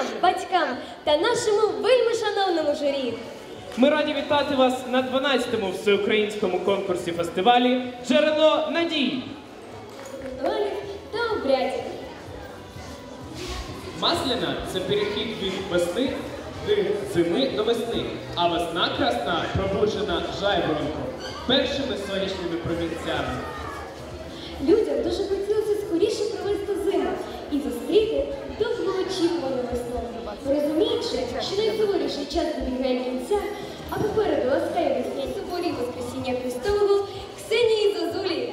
вчителям, батькам та нашому вельми шановному журі. Ми раді вітати вас на 12-му всеукраїнському конкурсі фестивалі Джерело надії. Ритуалів та обрядів. Масляна це перехід від весни від зими до весни, а весна красна пробуджена жайворонком, першими сонячними промінцями. Людям дуже хотілося скоріше провести зиму і зустріти весну. Розуміючи, що найсуворіший час добігає кінця, а попереду ласкає весні соборі Воскресіння Христового Ксенії Зозулі.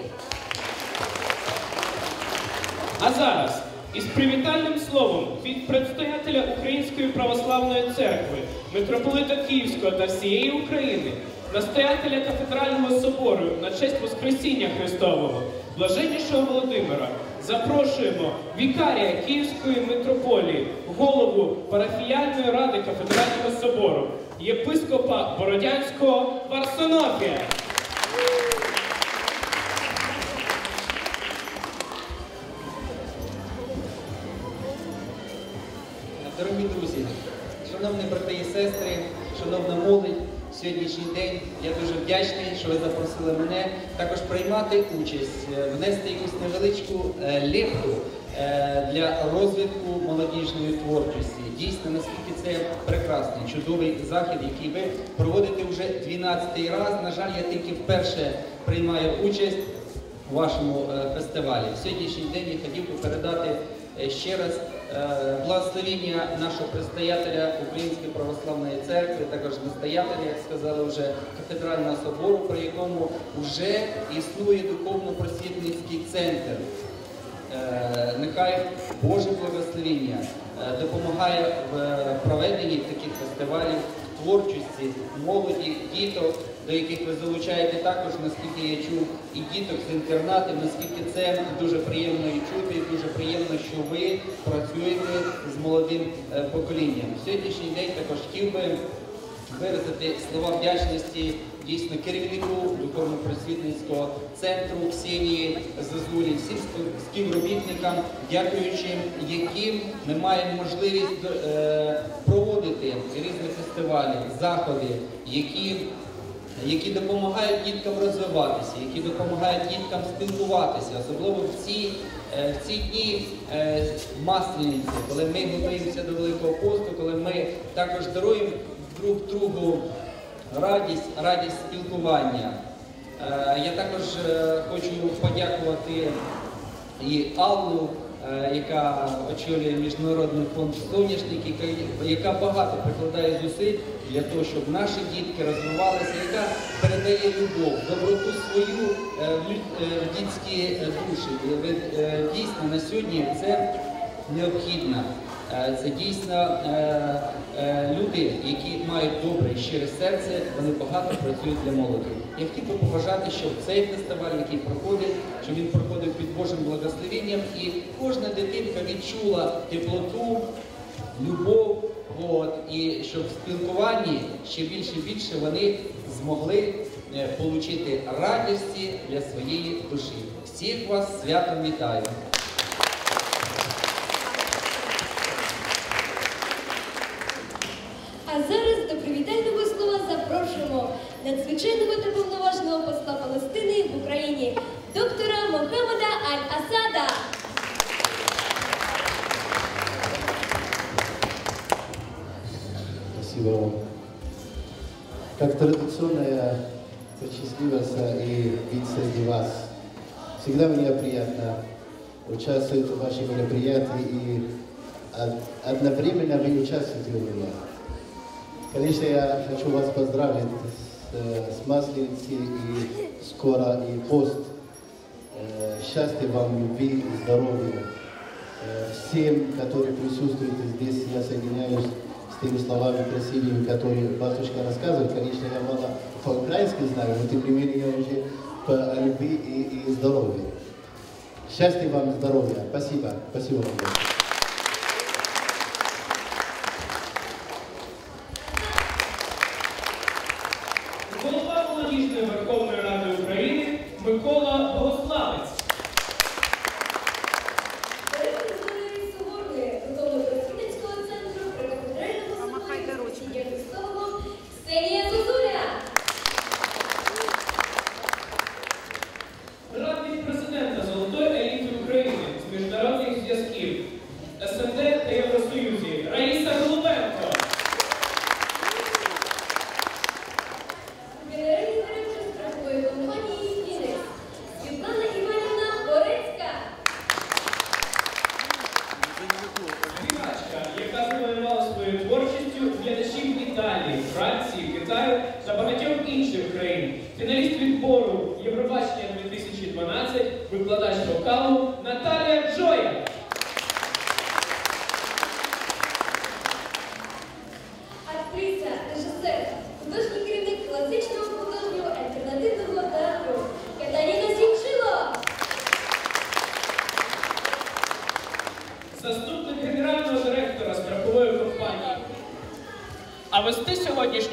А зараз із привітальним словом від предстоятеля Української православної церкви, митрополита Київського та всієї України, настоятеля кафедрального собору на честь Воскресіння Христового, блаженнішого Володимира, запрошуємо вікарія Київської митрополії, голову парафіяльної ради кафедрального собору, єпископа Бородянського Варсонофія. Дорогі друзі, шановні брати і сестри, шановна молодь, сьогоднішній день я дуже вдячний, що ви запросили мене також приймати участь, е, внести якусь невеличку е, лепту е, для розвитку молодіжної творчості. Дійсно, наскільки це прекрасний, чудовий захід, який ви проводите вже 12-й раз. На жаль, я тільки вперше приймаю участь у вашому фестивалі. В сьогоднішній день я хотів би передати ще раз благословення нашого предстоятеля Української православної церкви, також настоятеля, як сказали вже катедрального собору, при якому вже існує духовно-просвітницький центр. Е, Нехай Боже благословення е, допомагає в е, проведенні таких фестивалів, в творчості, молоді, діток, до яких ви залучаєте також, наскільки я чув, і діток з інтернатів, наскільки це дуже приємно і чути, і дуже приємно, що ви працюєте з молодим поколінням. Сьогоднішній день також хотів би виразити слова вдячності дійсно керівнику духовно-просвітницького центру Ксенії Зазулі, всім спів- співробітникам, дякуючи яким ми маємо можливість е, проводити різні фестивалі, заходи, які які допомагають діткам розвиватися, які допомагають діткам спілкуватися, особливо в ці, е, в ці дні е, маслениці, коли ми готуємося до Великого посту, коли ми також даруємо друг другу радість, радість спілкування. Е, Я також е, хочу подякувати і Аллу, е, яка очолює Міжнародний фонд соняшник, яка, багато прикладає зусиль для того, щоб наші дітки розвивалися, яка передає любов, доброту свою в лю- дітські е, душі. Дійсно, на сьогодні це необхідно. Е, Це дійсно е, е, люди, які мають добре і щире серце, вони багато працюють для молоді. Я хотів би побажати, щоб цей фестиваль, який проходить, щоб він проходив під Божим благословенням, і кожна дитинка відчула теплоту, любов, от, і щоб в спілкуванні ще більше і більше вони змогли отримати радості для своєї душі. Всіх вас святом вітаю! Аль-Асада. Спасибо вам. Как традиционно я посчастливился и быть среди вас. Всегда мне приятно участвовать в ваших мероприятиях и од- одновременно вы участвуете у меня. Конечно, я хочу вас поздравить с, э, с Масленицей и скоро и пост. Э, Счастья вам, любви, здоровья. Э, Всем, которые присутствуют здесь, я соединяюсь с теми словами красивыми, которые батюшка рассказывает. Конечно, я мало по-украински знаю, но тем не менее я уже по любви и, и здоровью. Счастья вам, здоровья. Спасибо. Спасибо вам.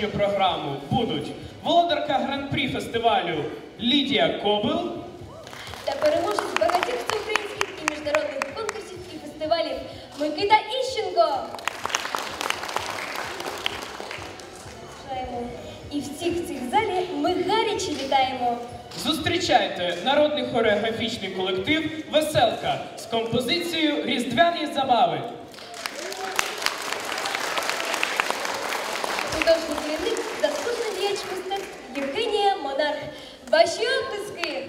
Сьогоднішню програму будуть володарка гран-прі фестивалю Лідія Кобил, та переможець багатьох всеукраїнських і міжнародних конкурсів і фестивалів Микита Іщенко. І всіх в цих залі ми гаряче вітаємо. Зустрічайте народний хореографічний колектив Веселка з композицією Різдвяні забави. Євгенія Монарх. Ваші оплески!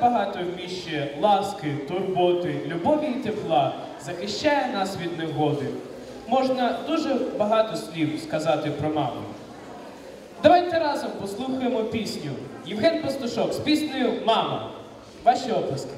Багато вміщує ласки, турботи, любові і тепла, захищає нас від негоди. Можна дуже багато слів сказати про маму. Давайте разом послухаємо пісню Євген Пастушок з піснею Мама. Ваші оплески.